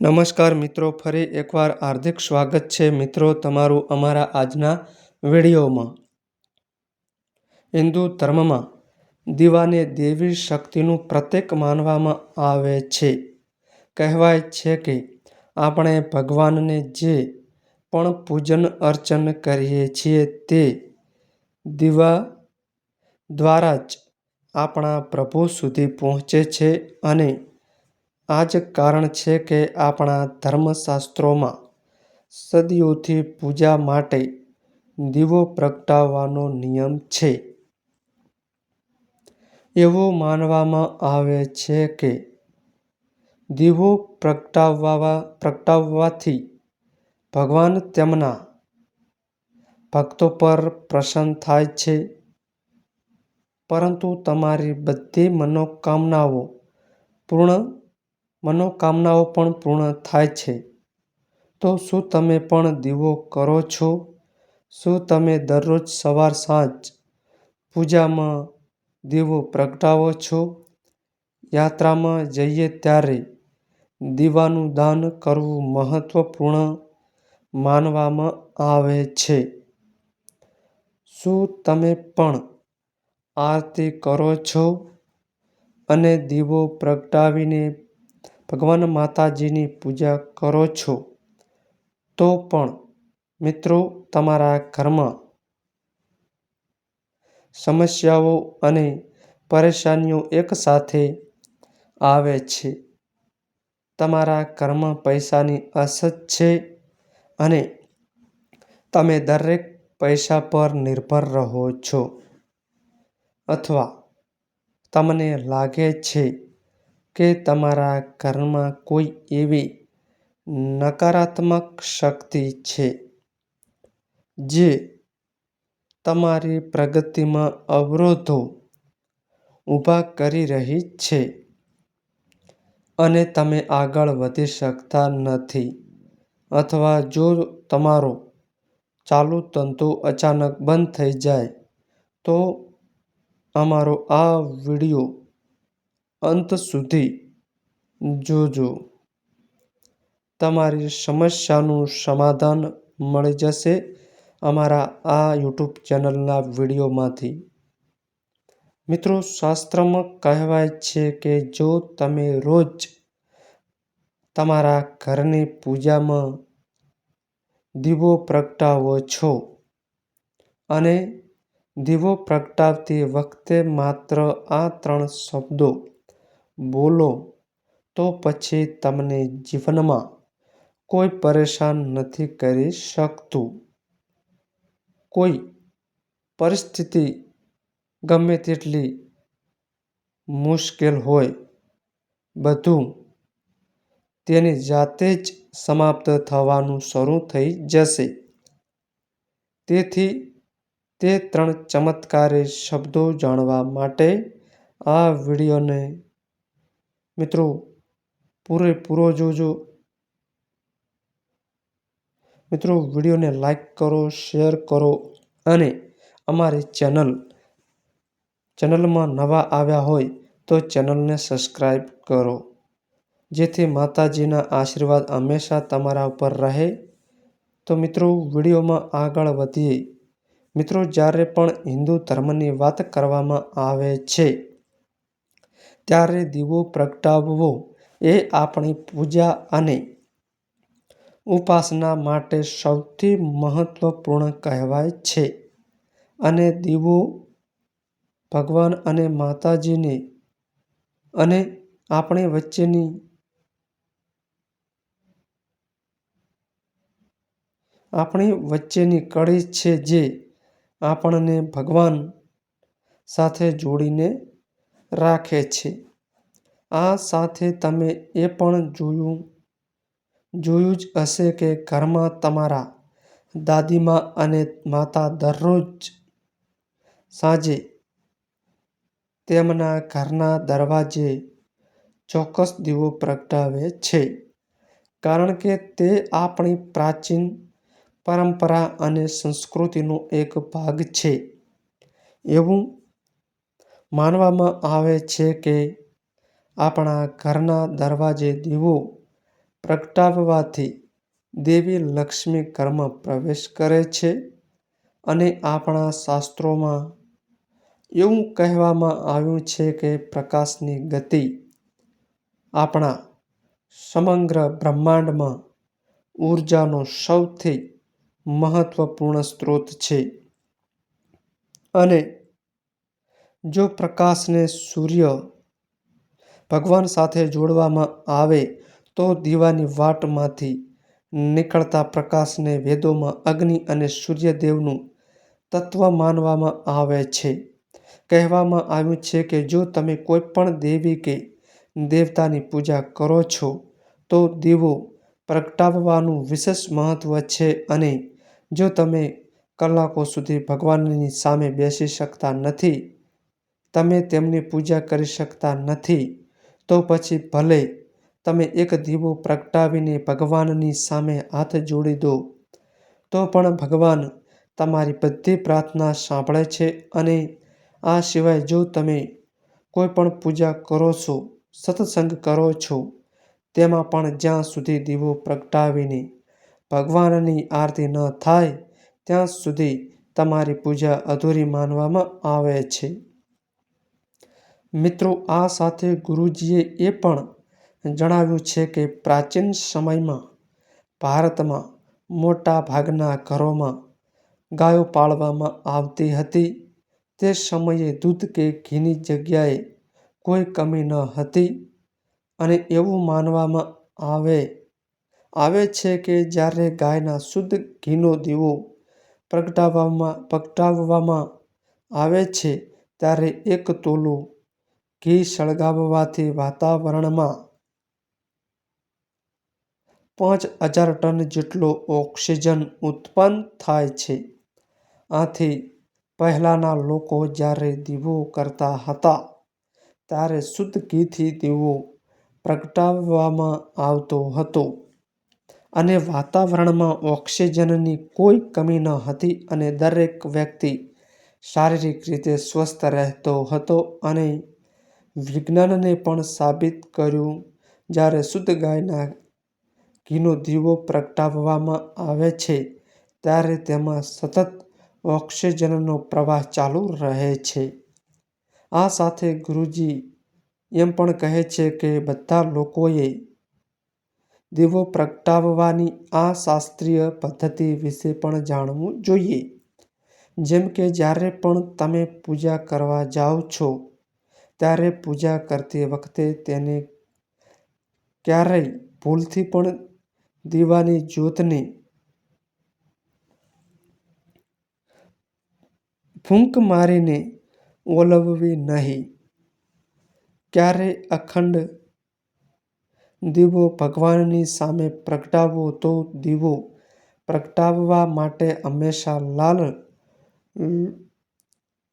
નમસ્કાર મિત્રો, ફરી એકવાર હાર્દિક સ્વાગત છે મિત્રો તમારું અમારા આજના વિડીયોમાં. હિન્દુ ધર્મમાં દીવાને દેવી શક્તિનું પ્રતીક માનવામાં આવે છે. કહેવાય છે કે આપણે ભગવાનને જે પણ પૂજન અર્ચન કરીએ છીએ તે દીવા દ્વારા જ આપણા પ્રભુ સુધી પહોંચે છે અને આ જ કારણ છે કે આપણા ધર્મશાસ્ત્રોમાં સદીઓથી પૂજા માટે દીવો પ્રગટાવવાનો નિયમ છે. એવું માનવામાં આવે છે કે દીવો પ્રગટાવવા, પ્રગટાવવાથી ભગવાન તેમના ભક્તો પર પ્રસન્ન થાય છે. પરંતુ તમારી બધી મનોકામનાઓ પૂર્ણ મનોકામનાઓ પણ પૂર્ણ થાય છે. તો શું તમે પણ દીવો કરો છો? શું તમે દરરોજ સવાર સાંજ પૂજામાં દીવો પ્રગટાવો છો? યાત્રામાં જઈએ ત્યારે દીવાનું દાન કરવું મહત્વપૂર્ણ માનવામાં આવે છે. શું તમે પણ આરતી કરો છો? અને દીવો પ્રગટાવીને ભગવાન માતાજીની પૂજા કરો છો, તો પણ મિત્રો તમારા ઘરમાં સમસ્યાઓ અને પરેશાનીઓ એકસાથે આવે છે. તમારા ઘરમાં પૈસાની અછત છે અને તમે દરેક પૈસા પર નિર્ભર રહો છો અથવા તમને લાગે છે કે તમારા ઘરમાં કોઈ એવી નકારાત્મક શક્તિ છે જે તમારી પ્રગતિમાં અવરોધો ઊભા કરી રહી છે અને તમે આગળ વધી શકતા નથી? અથવા જો તમારો ચાલુ ધંધો અચાનક બંધ થઈ જાય, તો અમારો આ વિડિયો અંત સુધી જોજો. તમારી સમસ્યાનું સમાધાન મળી જશે અમારા આ યુટ્યુબ ચેનલના વિડીયોમાંથી. મિત્રો, શાસ્ત્રમાં કહેવાય છે કે જો તમે રોજ તમારા ઘરની પૂજામાં દીવો પ્રગટાવો છો અને દીવો પ્રગટાવતી વખતે માત્ર આ ત્રણ શબ્દો બોલો, તો પછી તમને જીવનમાં કોઈ પરેશાન નથી કરી શકતું. કોઈ પરિસ્થિતિ ગમે તેટલી મુશ્કેલ હોય, બધું તેની જાતે જ સમાપ્ત થવાનું શરૂ થઈ જશે. તેથી તે ત્રણ ચમત્કારી શબ્દો જાણવા માટે આ વિડીયોને મિત્રો, પૂરેપૂરો જોજો. મિત્રો, વિડીયોને લાઈક કરો, શેર કરો અને અમારી ચેનલ, ચેનલમાં નવા આવ્યા હોય તો ચેનલને સબસ્ક્રાઈબ કરો. જેથી માતાજીના આશીર્વાદ હંમેશા તમારા ઉપર રહે. તો મિત્રો, વિડીયોમાં આગળ વધીએ. મિત્રો, જ્યારે પણ હિન્દુ ધર્મની વાત કરવામાં આવે છે ત્યારે દીવો પ્રગટાવવો એ આપણી પૂજા અને ઉપાસના માટે સૌથી મહત્વપૂર્ણ કહેવાય છે. અને દીવો ભગવાન અને માતાજીને અને આપણી વચ્ચેની આપણી વચ્ચેની કડી છે જે આપણને ભગવાન સાથે જોડીને રાખે છે. આ સાથે તમે એ પણ જોયું જોયું જ હશે કે ઘરમાં તમારા દાદીમા અને માતા દરરોજ સાંજે તેમના ઘરના દરવાજે ચોક્કસ દીવો પ્રગટાવે છે. કારણ કે તે આપણી પ્રાચીન પરંપરા અને સંસ્કૃતિનો એક ભાગ છે. એવું માનવામાં આવે છે કે આપણા ઘરના દરવાજે દીવો પ્રગટાવવાથી દેવી લક્ષ્મી ઘરમાં પ્રવેશ કરે છે અને આપણા શાસ્ત્રોમાં એવું કહેવામાં આવ્યું છે કે પ્રકાશની ગતિ આપણા સમગ્ર બ્રહ્માંડમાં ઊર્જાનો સૌથી મહત્વપૂર્ણ સ્ત્રોત છે. અને જો પ્રકાશને સૂર્ય ભગવાન સાથે જોડવામાં આવે તો દીવાની વાટમાંથી નીકળતા પ્રકાશને વેદોમાં અગ્નિ અને સૂર્યદેવનું તત્વ માનવામાં આવે છે. કહેવામાં આવ્યું છે કે જો તમે કોઈપણ દેવી કે દેવતાની પૂજા કરો છો, તો દીવો પ્રગટાવવાનું વિશેષ મહત્વ છે અને જો તમે કલાકો સુધી ભગવાનની સામે બેસી શકતા નથી, તમે તેમની પૂજા કરી શકતા નથી તો પછી ભલે તમે એક દીવો પ્રગટાવીને ભગવાનની સામે હાથ જોડી દો, તો પણ ભગવાન તમારી બધી પ્રાર્થના સાંભળે છે અને આ સિવાય જો તમે કોઈ પણ પૂજા કરો છો, સત્સંગ કરો છો, તેમાં પણ જ્યાં સુધી દીવો પ્રગટાવીને ભગવાનની આરતી ન થાય, ત્યાં સુધી તમારી પૂજા અધૂરી માનવામાં આવે છે. મિત્રો, આ સાથે ગુરુજીએ એ પણ જણાવ્યું છે કે પ્રાચીન સમયમાં ભારતમાં મોટા ભાગના ઘરોમાં ગાયો પાળવામાં આવતી હતી. તે સમયે દૂધ કે ઘીની જગ્યાએ કોઈ કમી ન હતી અને એવું માનવામાં આવે આવે છે કે જ્યારે ગાયના શુદ્ધ ઘીનો દીવો પ્રગટાવવામાં પ્રગટાવવામાં આવે છે, ત્યારે એક તોલું ઘી સળગાવવાથી વાતાવરણમાં પાંચ હજાર ટન જેટલો ઓક્સિજન ઉત્પન્ન થાય છે. આથી પહેલાંના લોકો જ્યારે દીવો કરતા હતા, ત્યારે શુદ્ધ ઘીથી દીવો પ્રગટાવવામાં આવતો હતો અને વાતાવરણમાં ઓક્સિજનની કોઈ કમી ન હતી અને દરેક વ્યક્તિ શારીરિક રીતે સ્વસ્થ રહેતો હતો અને વિજ્ઞાનને પણ સાબિત કર્યું. જ્યારે શુદ્ધ ગાયના ઘીનો દીવો પ્રગટાવવામાં આવે છે, ત્યારે તેમાં સતત ઓક્સિજનનો પ્રવાહ ચાલુ રહે છે. આ સાથે ગુરુજી એમ પણ કહે છે કે બધા લોકોએ દીવો પ્રગટાવવાની આ શાસ્ત્રીય પદ્ધતિ વિશે પણ જાણવું જોઈએ. જેમ કે જ્યારે પણ તમે પૂજા કરવા જાઓ છો ત્યારે પૂજા કરતી વખતે તેને ક્યારેય ભૂલથી પણ દીવાની જ્યોતને ફૂંક મારીને ઓલવવી નહીં. ક્યારેય અખંડ દીવો ભગવાનની સામે પ્રગટાવો તો દીવો પ્રગટાવવા માટે હંમેશા લાલ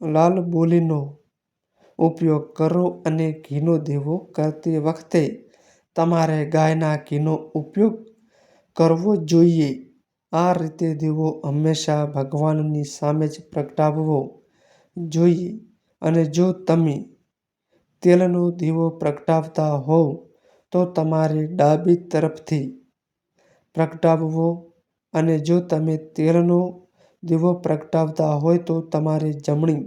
લાલબોલીનો ઉપયોગ કરો અને ઘીનો દીવો કરતી વખતે તમારે ગાયના ઘીનો ઉપયોગ કરવો જોઈએ. આ રીતે દીવો હંમેશા ભગવાનની સામે જ પ્રગટાવવો જોઈએ અને જો તમે તેલનો દીવો પ્રગટાવતા હોવ તો તમારે ડાબી તરફથી પ્રગટાવવો અને જો તમે તેલનો દીવો પ્રગટાવતા હોય તો તમારે જમણી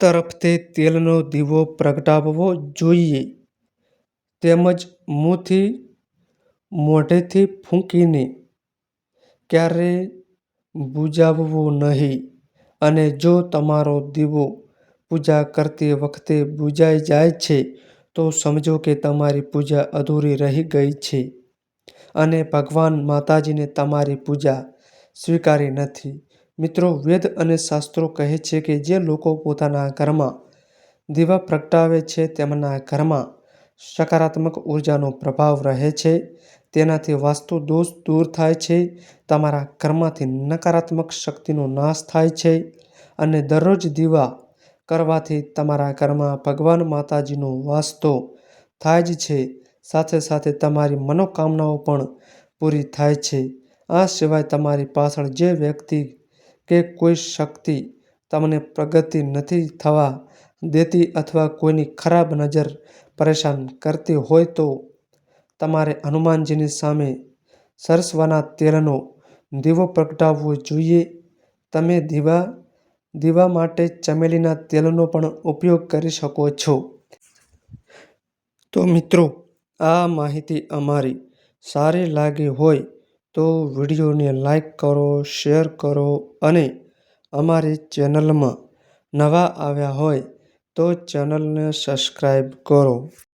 તરફથી તેલનો દીવો પ્રગટાવવો જોઈએ. તેમજ મુંથી મોઢેથી ફૂંકીને ક્યારેય બુજાવવો નહીં. અને જો તમારો દીવો પૂજા કરતી વખતે બુજાઈ જાય છે, તો સમજો કે તમારી પૂજા અધૂરી રહી ગઈ છે. અને ભગવાન માતાજીને તમારી પૂજા સ્વીકારી નથી. મિત્રો, વેદ અને શાસ્ત્રો કહે છે કે જે લોકો પોતાના ઘરમાં દીવા પ્રગટાવે છે, તેમના ઘરમાં સકારાત્મક ઉર્જાનો પ્રભાવ રહે છે. તેનાથી વાસ્તુ દોષ દૂર થાય છે, તમારા ઘરમાંથી નકારાત્મક શક્તિનો નાશ થાય છે અને દરરોજ દીવા કરવાથી તમારા ઘરમાં ભગવાન માતાજીનો વાસ્તો થાય જ છે, સાથે સાથે તમારી મનોકામનાઓ પણ પૂરી થાય છે. આ સિવાય તમારી પાછળ જે વ્યક્તિ કે કોઈ શક્તિ તમને પ્રગતિ નથી થવા દેતી અથવા કોઈની ખરાબ નજર પરેશાન કરતી હોય તો તમારે હનુમાનજીની સામે સરસવાના તેલનો દીવો પ્રગટાવવો જોઈએ. તમે દીવા દીવા માટે ચમેલીના તેલનો પણ ઉપયોગ કરી શકો છો. તો મિત્રો, આ માહિતી અમારી સારી લાગી હોય તો વિડીયોને લાઈક કરો, શેર કરો અને અમારી ચેનલમાં નવા આવ્યા હોય તો ચેનલને સબસ્ક્રાઈબ કરો.